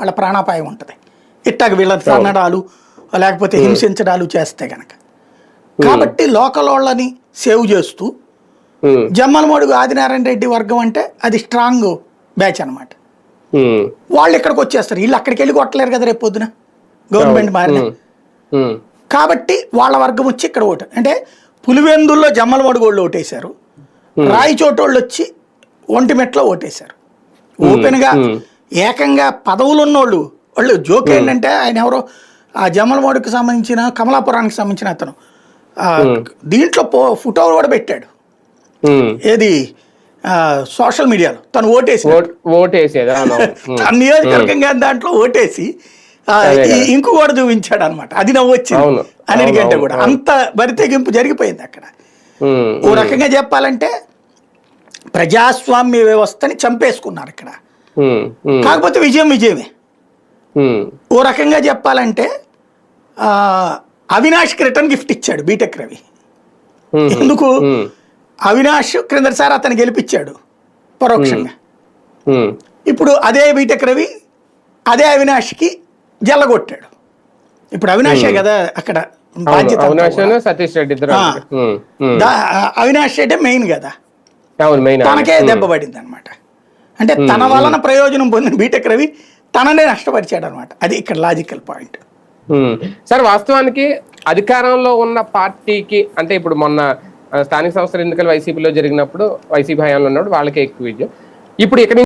వాళ్ళ ప్రాణాపాయం ఉంటుంది. ఇట్టాగ వీళ్ళ తన్నడాలు లేకపోతే హింసించడాలు చేస్తే గనక. కాబట్టి లోకల్ వాళ్ళని సేవ్ చేస్తూ జమ్మలమడుగు ఆదినారాయణ రెడ్డి వర్గం అంటే అది స్ట్రాంగ్ బ్యాచ్ అన్నమాట. ఉమ్, వాళ్ళు ఇక్కడికి వచ్చేస్తారు. వీళ్ళు అక్కడికి వెళ్ళి కొట్టలేరు కదా రేపు పొద్దున? గవర్నమెంట్ మారిన? కాబట్టి వాళ్ళ వర్గం వచ్చి ఇక్కడ ఓటు. అంటే పులివెందుల్లో జమ్మలమడుగు వాళ్ళు ఓటేశారు. రాయిచోటు వాళ్ళు వచ్చి ఒంటిమెట్లో ఓటేశారు. ఓపెన్గా ఏకంగా పదవులు ఉన్నోళ్ళు వాళ్ళు జోక్ ఏంటంటే ఆయన ఎవరో ఆ జమ్మలమడుగుకి సంబంధించిన కమలాపురానికి సంబంధించిన అతను. దీంట్లో పో ఫోటో కూడా పెట్టాడు. ఏది? సోషల్ మీడియాలో. తను ఓటేసి. ఓటేసేది తన నియోజకవర్గంగా దాంట్లో ఓటేసి ఇంకు కూడా చూపించాడు అనమాట అది నవ్వు వచ్చింది అవును. అన్నిటికంటే కూడా. అంత బరితెగింపు జరిగిపోయింది అక్కడ. ఓ రకంగా చెప్పాలంటే ప్రజాస్వామ్య వ్యవస్థని చంపేసుకున్నారు ఇక్కడ. కాకపోతే విజయం విజయమే. ఓ రకంగా చెప్పాలంటే ఆ, అవినాష్కి రిటర్న్ గిఫ్ట్ ఇచ్చాడు బీటెక్ రవి. ఎందుకు? అవినాష్ క్రిందటిసారి అతను గెలిపించాడు పరోక్షంగా. ఇప్పుడు అదే బీటెక్ రవి అదే అవినాష్కి జల్లగొట్టాడు. ఇప్పుడు అవినాషే కదా అక్కడ బాధ్యత అవినాష్. సతీష్ రెడ్డి అవినాష్ రెడ్డి మెయిన్ కదా. తనకే దెబ్బ పడింది అనమాట అంటే తన వలన ప్రయోజనం పొందిన బీటెక్ రవి తననే నష్టపరిచాడు అనమాట అది ఇక్కడ లాజికల్ పాయింట్. సార్ వాస్తవానికి అధికారంలో ఉన్న పార్టీకి అంటే ఇప్పుడు మొన్న స్థానిక సంస్థల ఎన్నికలు వైసీపీలో జరిగినప్పుడు వైసీపీ హయాంలో ఉన్నప్పుడు వాళ్ళకే ఎక్కువ విజయం ఇప్పుడు ఇక్కడ